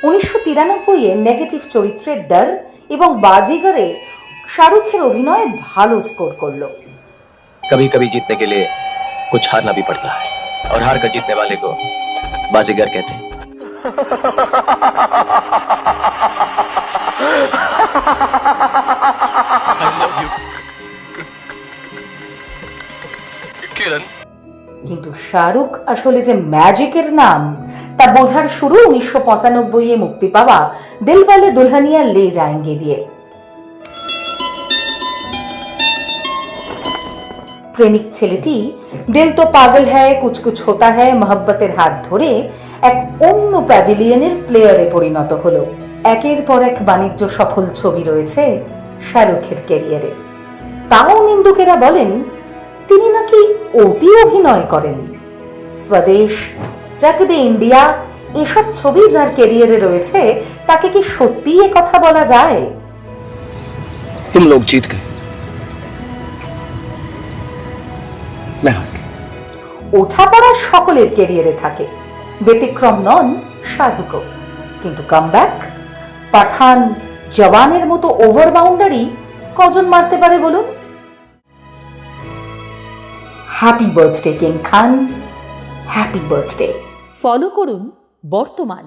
উনিশশো তিরানব্বইয়ে নেগেটিভ চরিত্রে ডর এবং বাজিগরে শাহরুখের অভিনয় ভালো স্কোর করলো कभी कभी जीतने के लिए कुछ हारना भी पड़ता है और हार कर जीतने वाले को बाजीगर कहते हैं किरण কিন্তু শাহরুখ আসলে যে ম্যাজিকের নাম, তা বোঝার শুরু উনিশশো পঁচানব্বইয়ে মুক্তি পাওয়া দিলওয়ালে দুলহানিয়া লে যায়েঙ্গে দিয়ে। প্রেমিক ছেলেটি, দিল তো পাগল হ্যায় কুচকুচ হোতা হ্যায় মহব্বতের হাত ধরে এক অন্য প্যাভিলিয়নের প্লেয়ারে পরিণত হলো। একের পর এক বাণিজ্য সফল ছবি রয়েছে শাহরুখের ক্যারিয়ারে। তাও নিন্দুকেরা বলেন, তিনি নাকি অতি অভিনয় করেন। স্বদেশ চাক দে ইন্ডিয়া এসব ছবি যার কেরিয়ারে রয়েছে তাকে কি সত্যি এ কথা বলা যায়? তুম লোক জিত গে ওঠা পড়া সকলের কেরিয়ারে থাকে। ব্যতিক্রম নন শাহরুখও। কিন্তু কামব্যাক পাঠান জওয়ানের মতো ওভার বাউন্ডারি কজন মারতে পারে বলুন? Happy birthday king Khan happy birthday follow করুন বর্তমান।